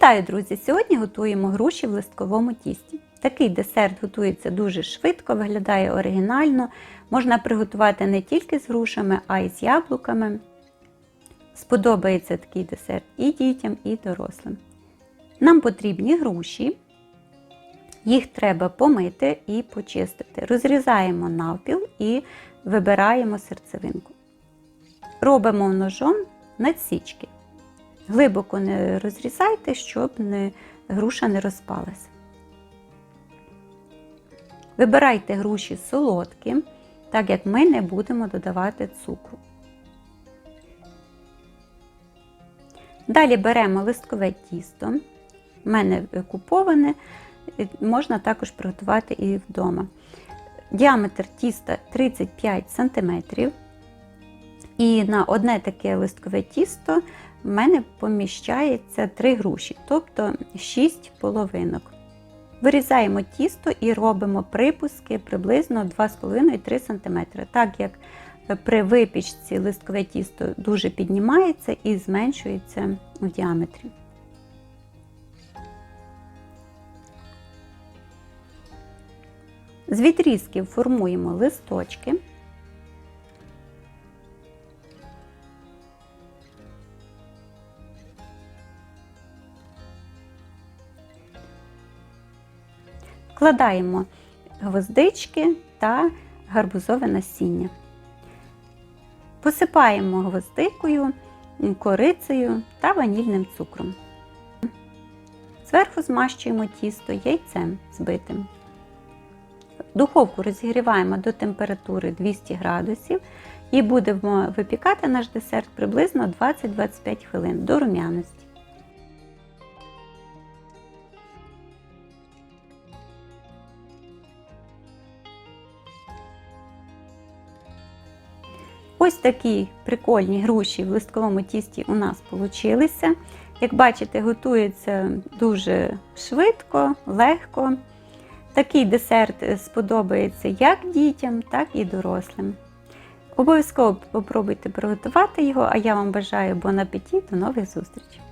Вітаю, друзі! Сьогодні готуємо груші в листковому тісті. Такий десерт готується дуже швидко, виглядає оригінально. Можна приготувати не тільки з грушами, а й з яблуками. Сподобається такий десерт і дітям, і дорослим. Нам потрібні груші. Їх треба помити і почистити. Розрізаємо навпіл і вибираємо серцевинку. Робимо ножом надсічки. Глибоко не розрізайте, щоб не, груша не розпалася. Вибирайте груші солодкі, так як ми не будемо додавати цукру. Далі беремо листкове тісто. У мене куповане, можна також приготувати і вдома. Діаметр тіста 35 см. І на одне таке листкове тісто в мене поміщається 3 груші, тобто 6 половинок. Вирізаємо тісто і робимо припуски приблизно 2,5-3 см, так як при випічці листкове тісто дуже піднімається і зменшується в діаметрі. З відрізків формуємо листочки. Вкладаємо гвоздички та гарбузове насіння. Посипаємо гвоздикою, корицею та ванільним цукром. Зверху змащуємо тісто яйцем збитим. Духовку розігріваємо до температури 200 градусів і будемо випікати наш десерт приблизно 20-25 хвилин до рум'яності. Ось такі прикольні груші в листковому тісті у нас вийшли. Як бачите, готується дуже швидко, легко. Такий десерт сподобається як дітям, так і дорослим. Обов'язково попробуйте приготувати його, а я вам бажаю бон апетит, до нових зустрічей!